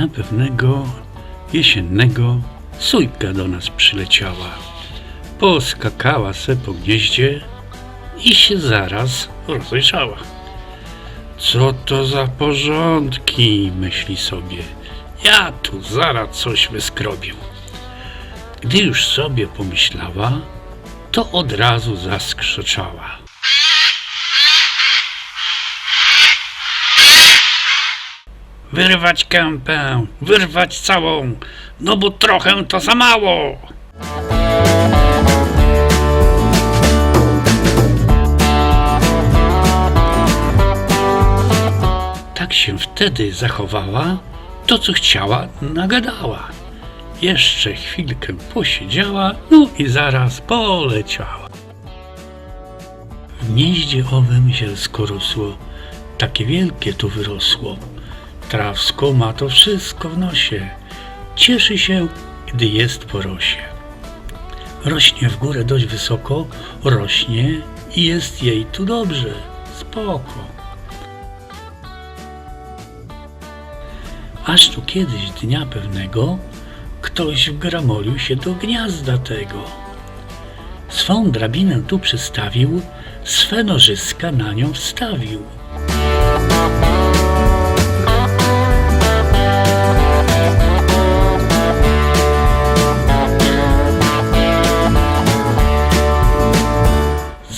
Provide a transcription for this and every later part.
pewnego jesiennego sójka do nas przyleciała. Poskakała se po gnieździe i się zaraz rozejrzała. Co to za porządki, myśli sobie. Ja tu zaraz coś wyskrobię. Gdy już sobie pomyślała, to od razu zaskrzeczała. Wyrwać kępę, wyrwać całą, no bo trochę to za mało. Tak się wtedy zachowała, to co chciała, nagadała. Jeszcze chwilkę posiedziała, no i zaraz poleciała. W gnieździe owym zielsko rosło, takie wielkie tu wyrosło. Trawsko ma to wszystko w nosie. Cieszy się, gdy jest po rosie. Rośnie w górę dość wysoko, rośnie i jest jej tu dobrze, spoko. Aż tu kiedyś dnia pewnego ktoś wgramolił się do gniazda tego. Swą drabinę tu przystawił, swe nożyska na nią wstawił.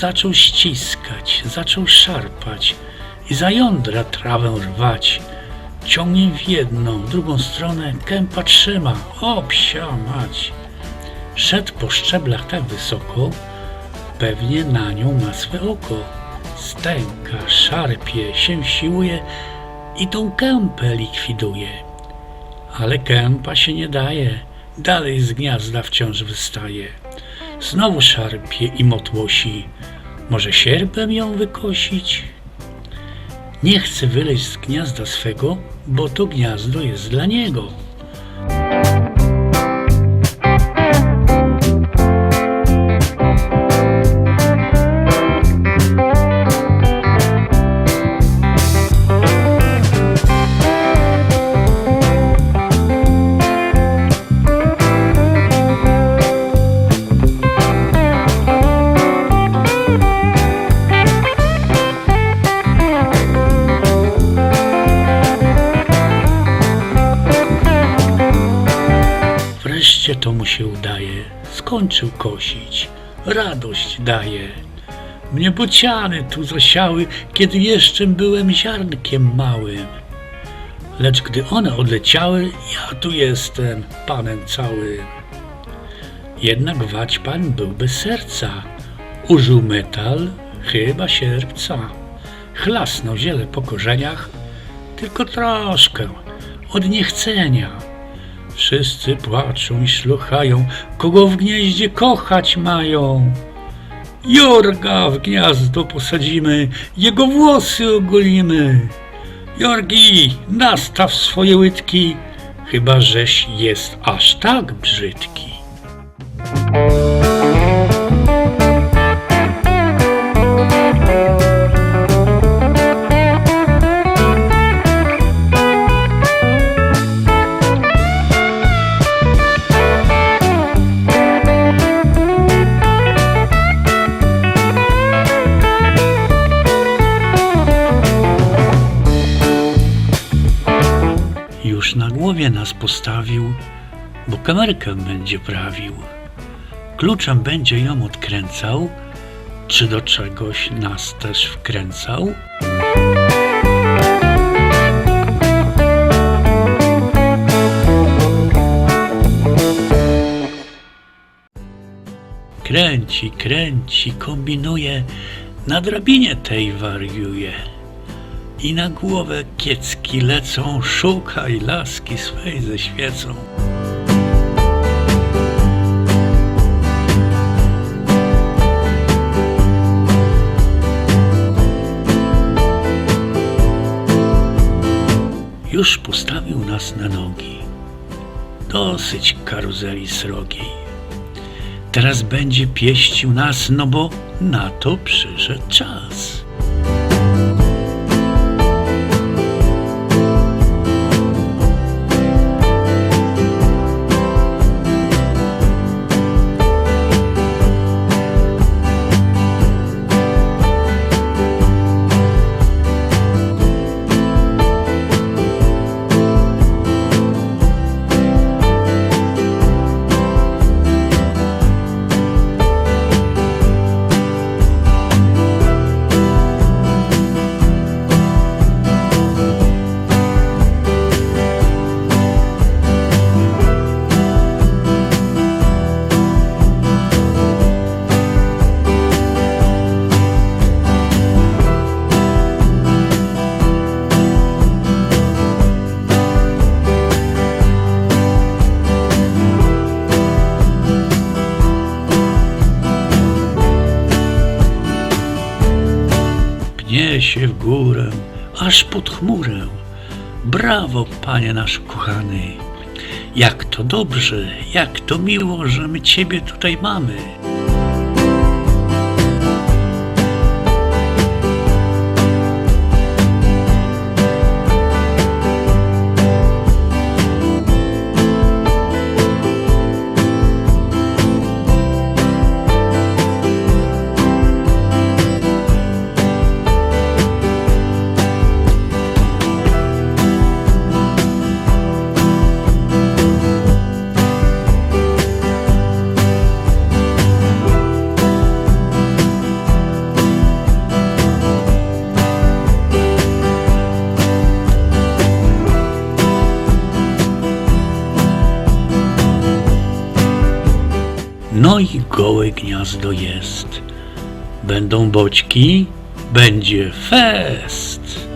Zaczął ściskać, zaczął szarpać i za jądra trawę rwać. Ciągnie w jedną, drugą stronę, kępa trzyma, o psia mać. Szedł po szczeblach tak wysoko, pewnie na nią ma swe oko. Stęka, szarpie, się siłuje i tą kępę likwiduje. Ale kępa się nie daje, dalej z gniazda wciąż wystaje. Znowu szarpie i motłosi, może sierpem ją wykosić? Nie chce wyleźć z gniazda swego, bo to gniazdo jest dla niego. Wreszcie to mu się udaje. Skończył kosić. Radość daje. Mnie bociany tu zasiały, kiedy jeszcze byłem ziarnkiem małym. Lecz gdy one odleciały, ja tu jestem, panem całym. Jednak wać pan był bez serca. Użył metal, chyba sierpca. Chlasnął ziele po korzeniach, tylko troszkę, od niechcenia. Wszyscy płaczą i szlochają, kogo w gnieździe kochać mają. Jorga w gniazdo posadzimy, jego włosy ogolimy. Jorgi, nastaw swoje łydki, chyba żeś jest aż tak brzydki. Już na głowie nas postawił, bo kamerkę będzie prawił. Kluczem będzie ją odkręcał, czy do czegoś nas też wkręcał? Kręci, kręci, kombinuje, na drabinie tej wariuje. I na głowę kiecki lecą, szukaj laski swej ze świecą. Już postawił nas na nogi. Dosyć karuzeli srogiej. Teraz będzie pieścił nas, no bo na to przyszedł czas. Się w górę, aż pod chmurę. Brawo, panie nasz kochany. Jak to dobrze, jak to miło, że my ciebie tutaj mamy. No i gołe gniazdo jest. Będą boćki, będzie fest.